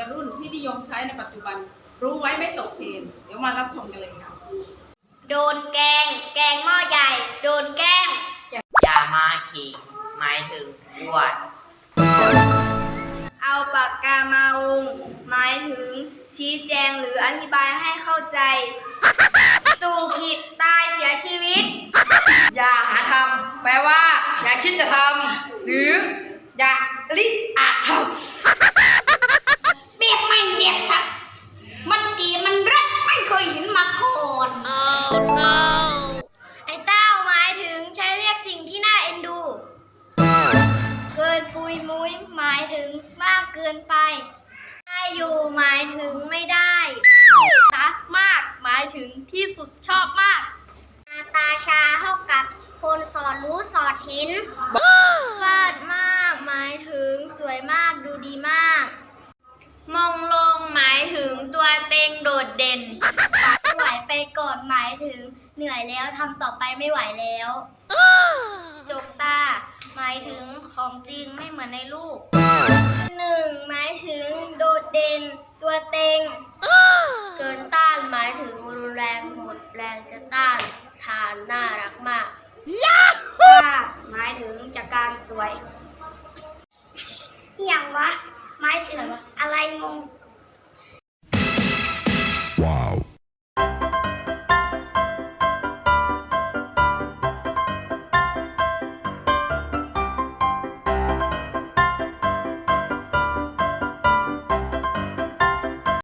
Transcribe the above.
ยรุ่นที่นิยมใช้ในปัจจุบัน รู้ไว้ไม่ตกเทรนด์เดี๋ยวมารับชมกันเลยค่ะ โดนแกง แกงหม้อใหญ่ โดนแกล้งอย่ามาขิงหมายถึงอวด เอาปากกามาวง หมายถึง ชี้แจงหรืออธิบายให้เข้าใจ สู่ผิดตายเสียชีวิต อย่าหาทำแปลว่า อย่าคิดจะทำหรือ อย่าลิอาจทเยมุ้ยหมายถึงมากเกินไป ได้อยู่หมายถึงไม่ได้ตัสมาก หมายถึงที่สุดชอบมาก นาตาชาเท่ากับคนสอดรู้สอดเห็นฟาดมาก หมายถึงสวยมากดูดีมาก มองลงหมายถึงตัวเต็งโดดเด่นไหวไปก่อนหมายถึงเหนื่อยแล้วทำต่อไปไม่ไหวแล้วจกตา หมายถึงของจริงไมือนในรูปหนึ่งหมายถึงโดดเด่นตัวเต็ง เกินต้านหมายถึงรุนแรงหมดแรงจะต้านทานน่ารักมากยาหมายถึงจากการสวย อย่างวะ หมายถึงอะไรงง